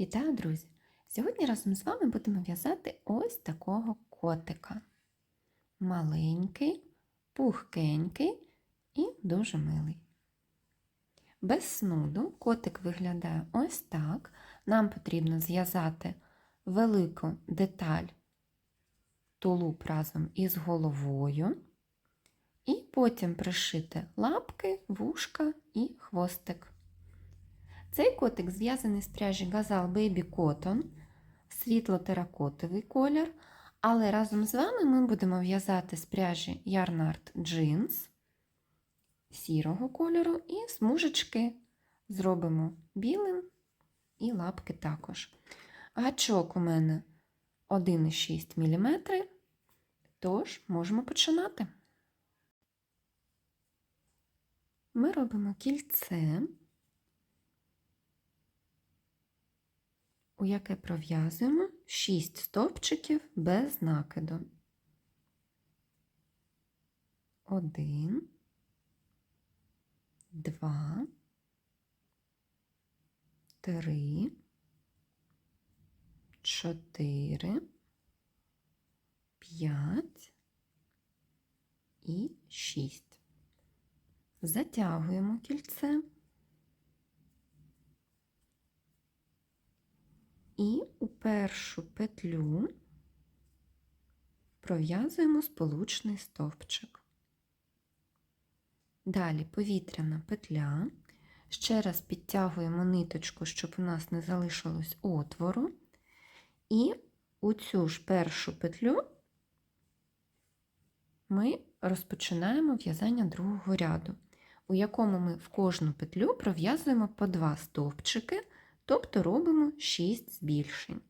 Вітаю, друзі! Сьогодні разом з вами будемо в'язати ось такого котика. Маленький, пухкенький і дуже милий. Без снуду котик виглядає ось так. Нам потрібно зв'язати велику деталь тулуб разом із головою. І потім пришити лапки, вушка і хвостик. Цей котик зв'язаний з пряжі Gazal Baby Cotton, світло-теракотовий колір, але разом з вами ми будемо в'язати з пряжі Yarnart Jeans сірого кольору і смужечки зробимо білим і лапки також. Гачок у мене 1,6 мм, тож можемо починати. Ми робимо кільце. У яке пров'язуємо 6 стовпчиків без накиду. Один, два, три, чотири, п'ять і шість. Затягуємо кільце. І у першу петлю пров'язуємо сполучний стовпчик. Далі повітряна петля. Ще раз підтягуємо ниточку, щоб у нас не залишилось отвору. І у цю ж першу петлю ми розпочинаємо в'язання другого ряду, у якому ми в кожну петлю пров'язуємо по два стовпчики. Тобто робимо 6 збільшень.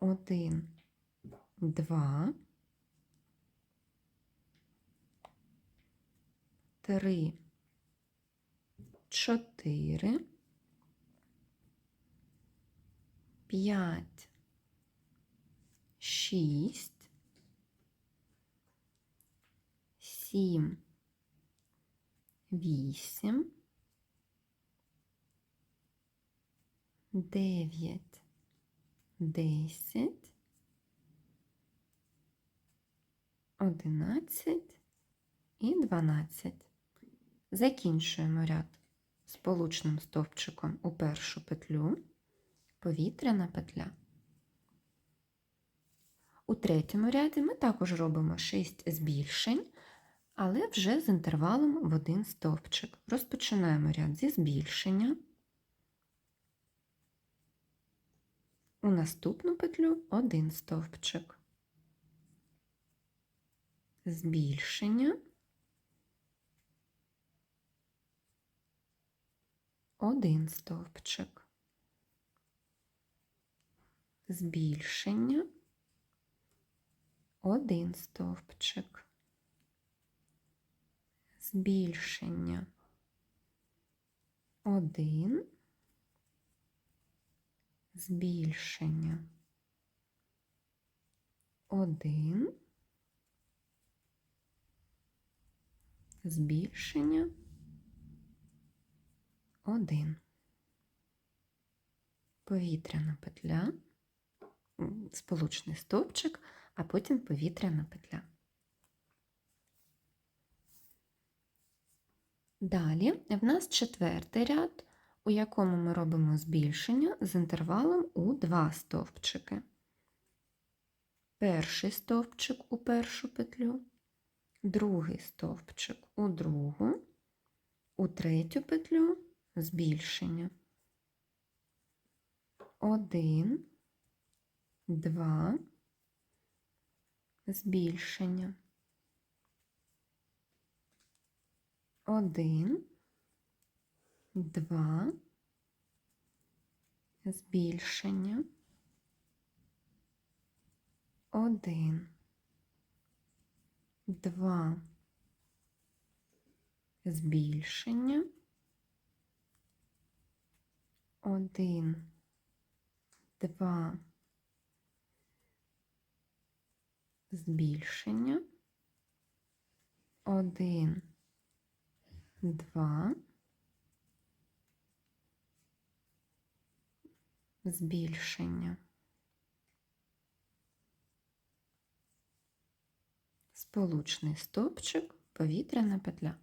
1, 2, 3, 4, 5, 6, 7, 8, дев'ять, десять, одинадцять і дванадцять. Закінчуємо ряд сполучним стовпчиком у першу петлю, повітряна петля. У третьому ряді ми також робимо 6 збільшень, але вже з інтервалом в один стовпчик. Розпочинаємо ряд зі збільшення. У наступну петлю один стовпчик, збільшення, один стовпчик, збільшення, один стовпчик, збільшення, один збільшення. Один, збільшення, один. Повітряна петля, сполучний стовпчик, а потім повітряна петля. Далі в нас четвертий ряд у якому ми робимо збільшення з інтервалом у два стовпчики. Перший стовпчик у першу петлю, другий стовпчик у другу, у третю петлю збільшення. Один, два, збільшення. Один, два, збільшення, один, два, збільшення, один, два, збільшення, один, два, збільшення. Сполучний стовпчик, повітряна петля.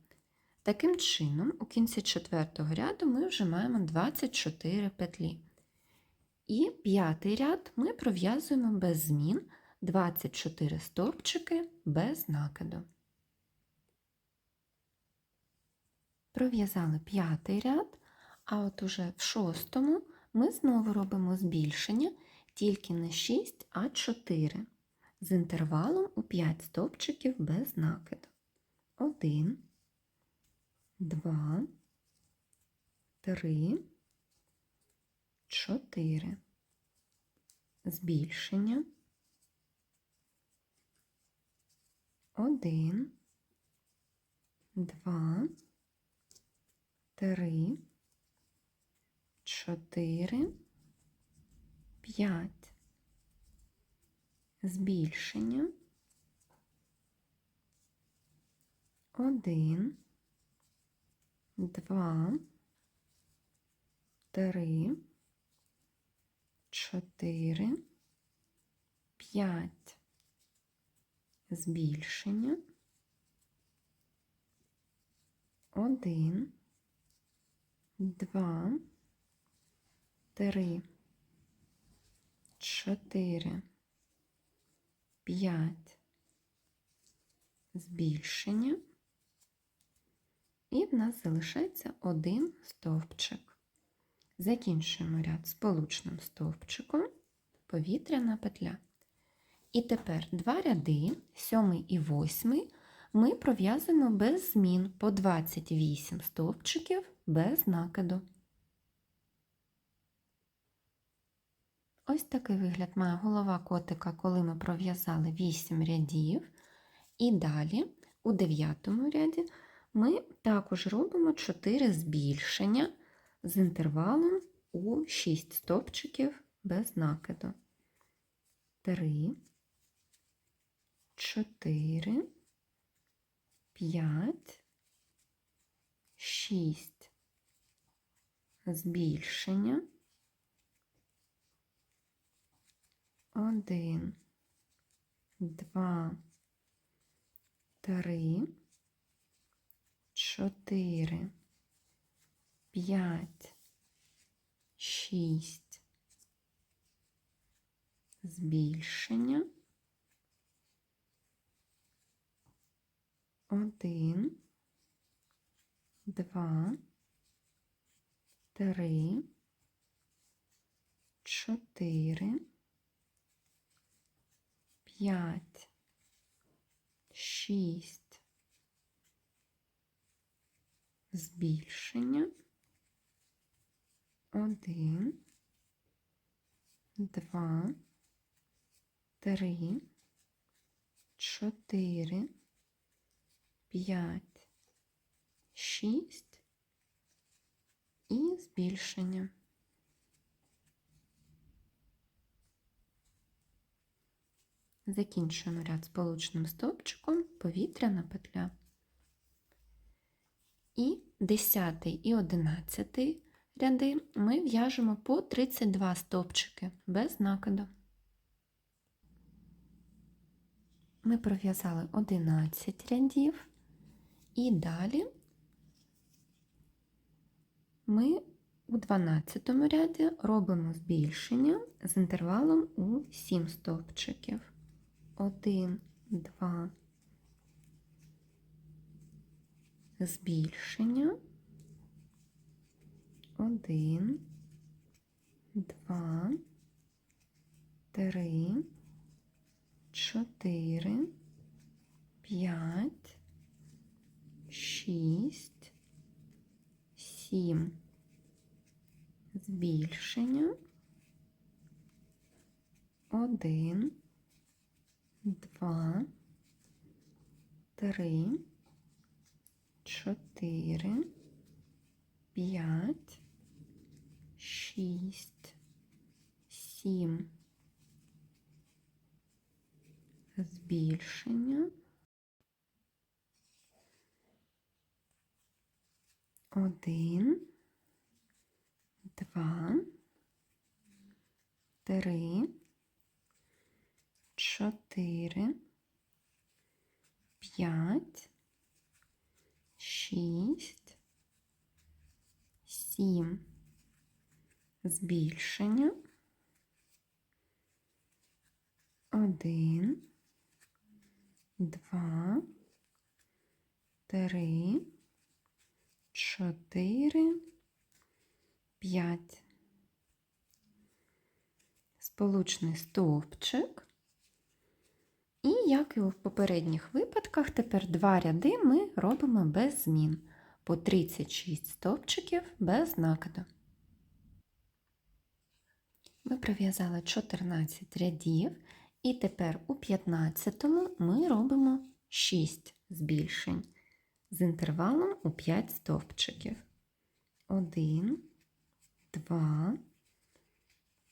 Таким чином, у кінці четвертого ряду ми вже маємо 24 петлі. І п'ятий ряд ми пров'язуємо без змін 24 стовпчики без накиду. Пров'язали п'ятий ряд, а от уже в шостому ми знову робимо збільшення тільки не 6, а 4 з інтервалом у 5 стовпчиків без накиду. 1, 2, 3, 4. Збільшення. 1, 2, 3, 4, 5 збільшення. Один, два, три, чотири, п'ять. Збільшення. Один, два, три, чотири. 5 збільшення, і в нас залишається один стовпчик. Закінчуємо ряд сполучним стовпчиком, повітряна петля. І тепер два ряди, сьомий і восьмий, ми пров'язуємо без змін по 28 стовпчиків без накиду. Ось такий вигляд має голова котика, коли ми пров'язали 8 рядів. І далі, у 9 ряді, ми також робимо 4 збільшення з інтервалом у 6 стовпчиків без накиду. 3, 4, 5, 6. Збільшення. Один, два, три, чотири, п'ять, шість. Збільшення. Один, два, три, чотири п'ять, шість, збільшення, один, два, три, чотири, п'ять, шість. І збільшення. Закінчуємо ряд сполучним стовпчиком, повітряна петля. І 10 і 11 ряди ми в'яжемо по 32 стовпчики без накиду. Ми пров'язали 11 рядів, і далі ми у 12 ряді робимо збільшення з інтервалом у 7 стовпчиків один, два, збільшення, один, два, три, чотири, п'ять, шість, сім, збільшення, один, два, три, чотири, п'ять, шість, сім. Збільшення. Один, два, три, чотири, п'ять, шість, сім. Збільшення. Один, два, три, чотири, п'ять. Сполучний стовпчик. Як і в попередніх випадках, тепер два ряди ми робимо без змін по 36 стовпчиків без накиду. Ми пров'язали 14 рядів, і тепер у 15 ми робимо 6 збільшень з інтервалом у 5 стовпчиків. 1, 2,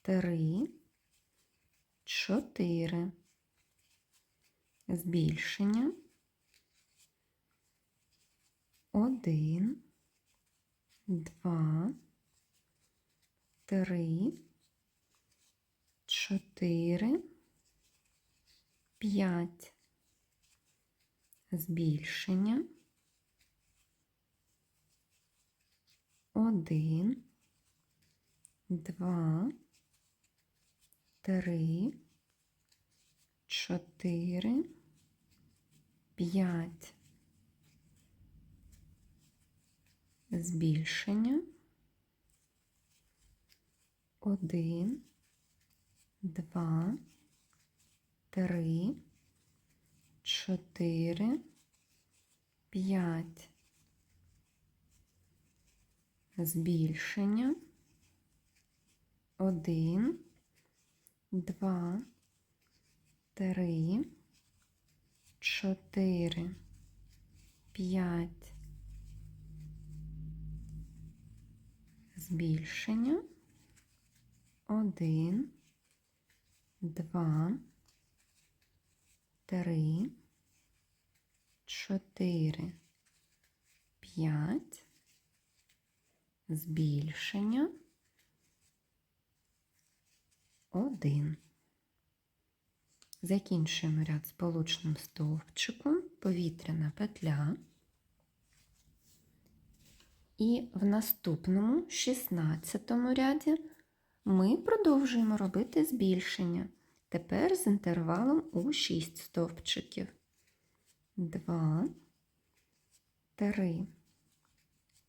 3, 4. Збільшення. 1, 2, 3, 4, 5. Збільшення. 1, 2, 3, 4, 5. Збільшення. 1, 2, 3, 4, 5. Збільшення. 1, 2, 3, 4, 5. Збільшення. 1, 2, 3, 4, 5. Збільшення. 1. Закінчуємо ряд сполучним стовпчиком, повітряна петля. І в наступному 16 ряді ми продовжуємо робити збільшення. Тепер з інтервалом у 6 стовпчиків. 2, 3,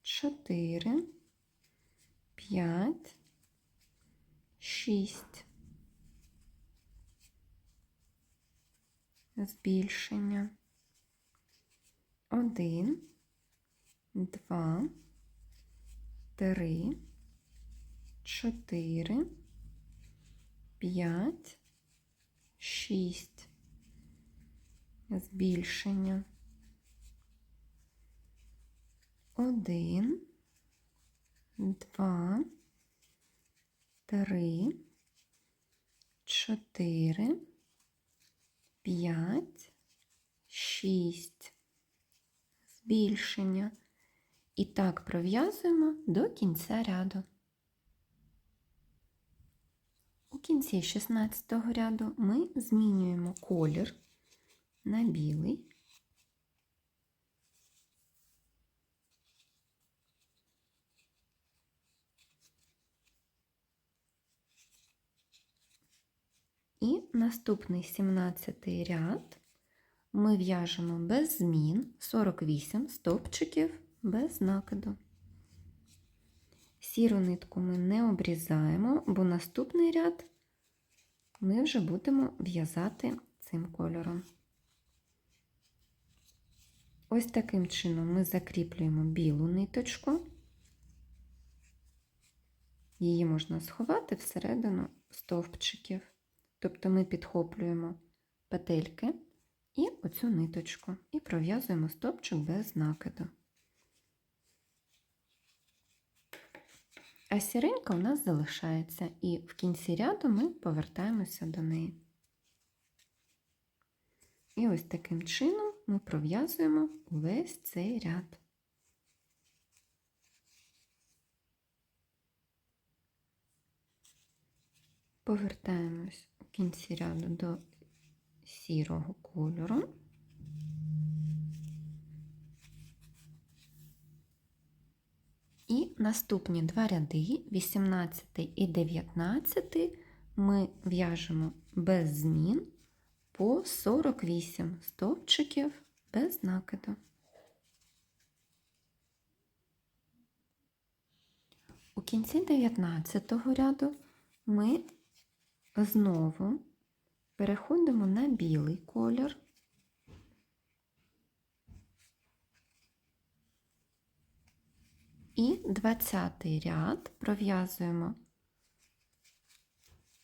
4, 5, 6. Збільшення. 1, 2, 3, 4, 5, 6. Збільшення. 1, 2, 3, 4, 5, 6. Збільшення. І так пров'язуємо до кінця ряду. У кінці 16 ряду ми змінюємо колір на білий. І наступний 17 ряд ми в'яжемо без змін 48 стовпчиків без накиду. Сіру нитку ми не обрізаємо, бо наступний ряд ми вже будемо в'язати цим кольором. Ось таким чином ми закріплюємо білу ниточку. Її можна сховати всередину стовпчиків. Тобто ми підхоплюємо петельки і оцю ниточку і пров'язуємо стовпчик без накиду. А сіренька у нас залишається, і в кінці ряду ми повертаємося до неї. І ось таким чином ми пров'язуємо весь цей ряд. Повертаємось кінці ряду до сірого кольору. І наступні два ряди, 18 і 19, ми в'яжемо без змін по 48 стовпчиків без накиду. У кінці 19 ряду ми знову переходимо на білий колір. І 20 ряд пров'язуємо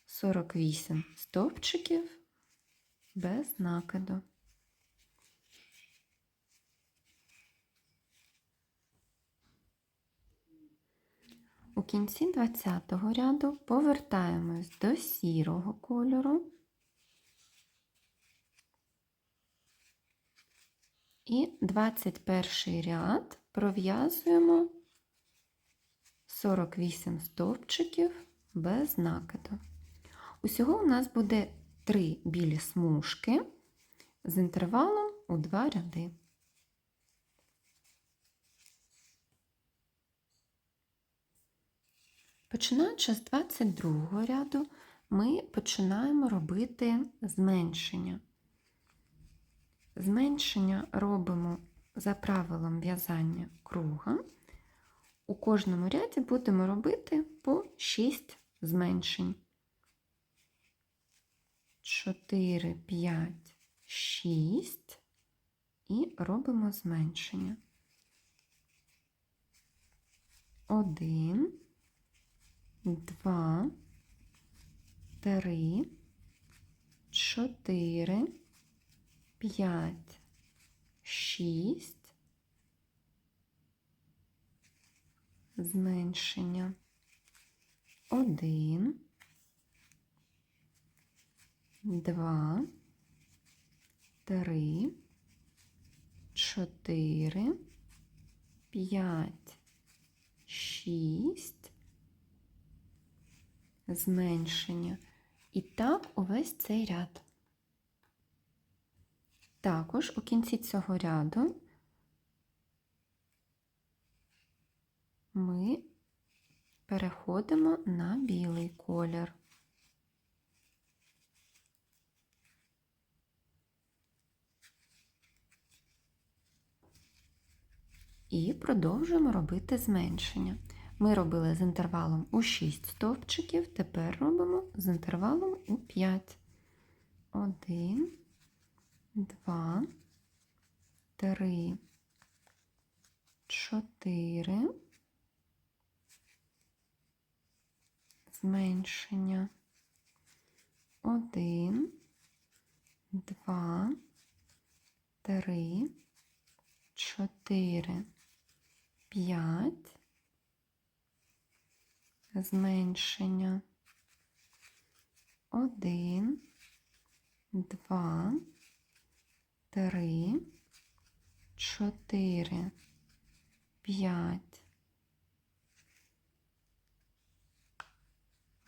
48 стовпчиків без накиду. У кінці 20 ряду повертаємось до сірого кольору і 21 ряд пров'язуємо 48 стовпчиків без накиду. Усього у нас буде 3 білі смужки з інтервалом у 2 ряди. Починаючи з 22 ряду, ми починаємо робити зменшення. Зменшення робимо за правилом в'язання круга. У кожному ряді будемо робити по 6 зменшень. 4, 5, 6 і робимо зменшення. 1, 2, 3, 4, 5, 6, зменшення. 1, 2, 3, 4, 5, 6, зменшення. І так увесь цей ряд. Також у кінці цього ряду ми переходимо на білий колір. І продовжуємо робити зменшення. Ми робили з інтервалом у 6 стовпчиків, тепер робимо з інтервалом у 5. 1, 2, 3, 4, зменшення. 1, 2, 3, 4, 5, зменшення. 1, 2, 3, 4, 5,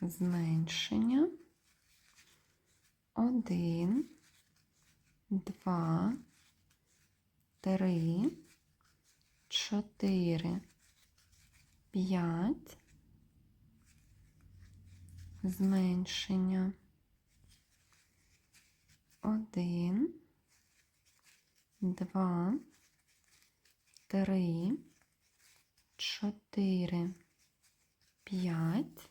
зменшення. 1, 2, 3, 4, 5, зменшення. 1, 2, 3, 4, 5,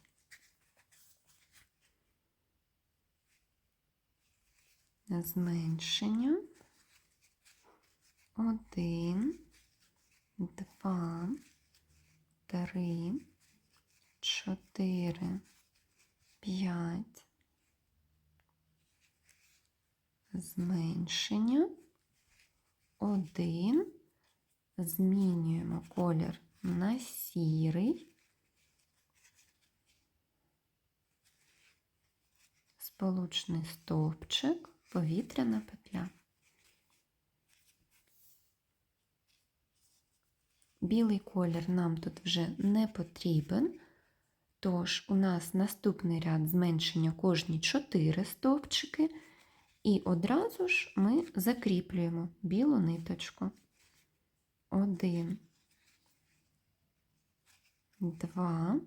зменшення. 1, 2, 3, 4, 5, зменшення. 1, змінюємо колір на сірий. Сполучний стовпчик, повітряна петля. Білий колір нам тут вже не потрібен, Тож, у нас наступний ряд зменшення кожні 4 стовпчики, і одразу ж ми закріплюємо білу ниточку. Один, два,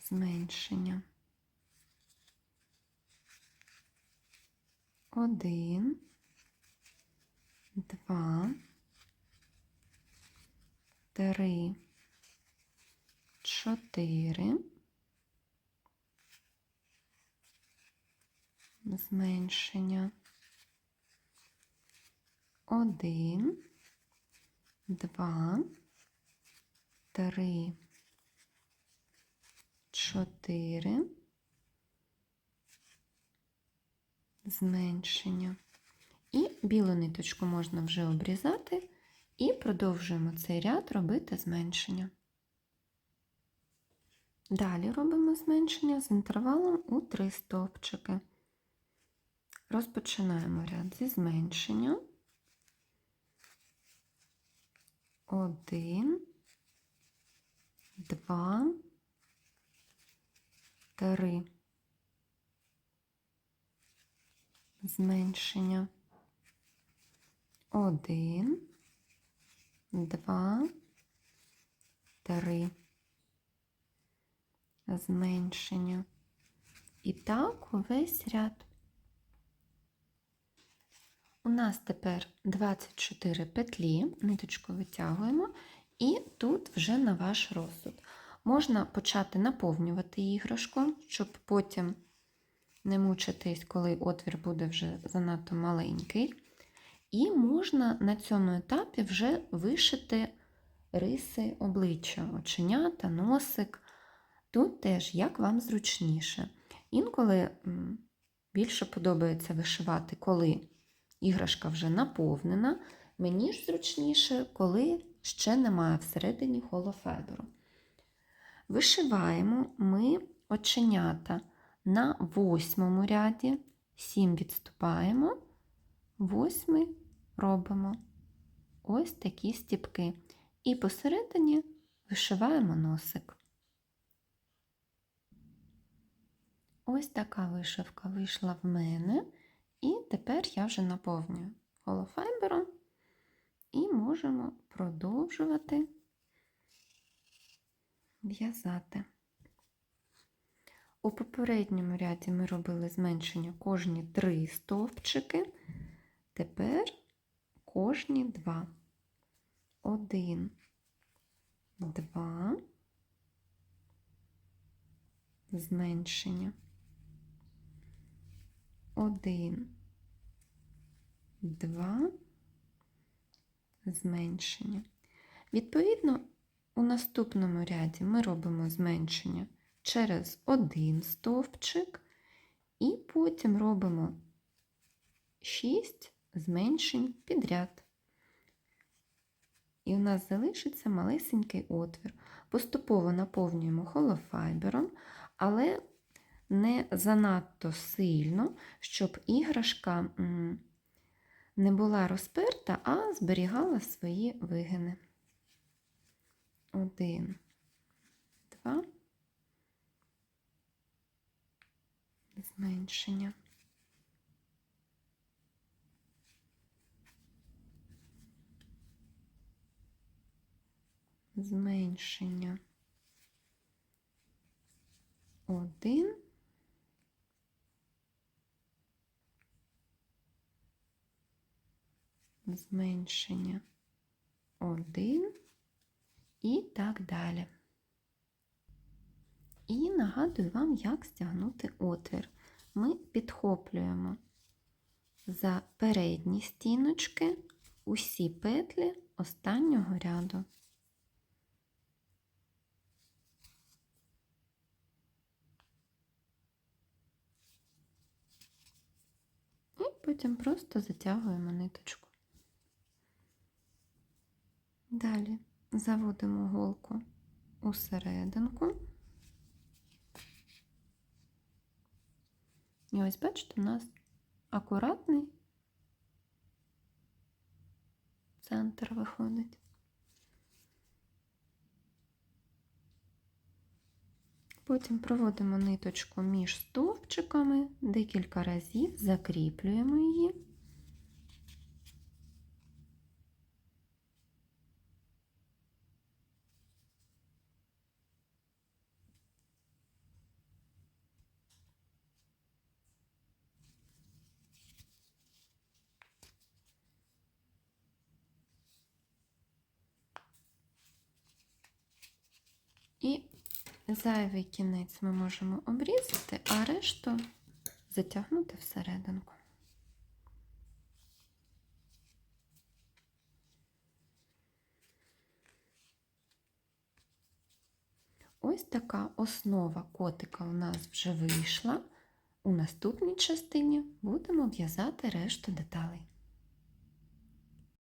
зменшення. Один, два, три, чотири. Зменшення. Один, два, три, чотири. Зменшення. І білу ниточку можна вже обрізати, і продовжуємо цей ряд робити зменшення. Далі робимо зменшення з інтервалом у 3 стовпчики. Розпочинаємо ряд зі зменшення. Один, два, три. Зменшення. Один, два, три. Зменшення. І так увесь ряд. У нас тепер 24 петлі, ниточку витягуємо, і тут вже на ваш розсуд. Можна почати наповнювати іграшку, щоб потім не мучитись, коли отвір буде вже занадто маленький. І можна на цьому етапі вже вишити риси обличчя, оченята, носик. Тут теж як вам зручніше. Інколи більше подобається вишивати, коли іграшка вже наповнена. Мені ж зручніше, коли ще немає всередині холофеберу. Вишиваємо ми оченята на восьмому ряді, сім відступаємо, восьмий робимо ось такі стіпки. І посередині вишиваємо носик. Ось така вишивка вийшла в мене. І тепер я вже наповнюю холофайбером і можемо продовжувати в'язати. У попередньому ряді ми робили зменшення кожні три стовпчики, тепер кожні два. Один, два, зменшення. Один, два, зменшення. Відповідно, у наступному ряді ми робимо зменшення через один стовпчик, і потім робимо 6 зменшень підряд. І у нас залишиться малесенький отвір. Поступово наповнюємо холофайбером, але не занадто сильно, щоб іграшка не була розперта, а зберігала свої вигини. Один, два, зменшення. Зменшення. Один. Зменшення один і так далі. І нагадую вам, як стягнути отвір. Ми підхоплюємо за передні стіночки усі петлі останнього ряду. І потім просто затягуємо ниточку. Далі заводимо голку у серединку. І ось, бачите, у нас акуратний центр виходить. Потім проводимо ниточку між стовпчиками, декілька разів закріплюємо її. І зайвий кінець ми можемо обрізати, а решту затягнути всерединку. Ось така основа котика у нас вже вийшла. У наступній частині будемо в'язати решту деталей.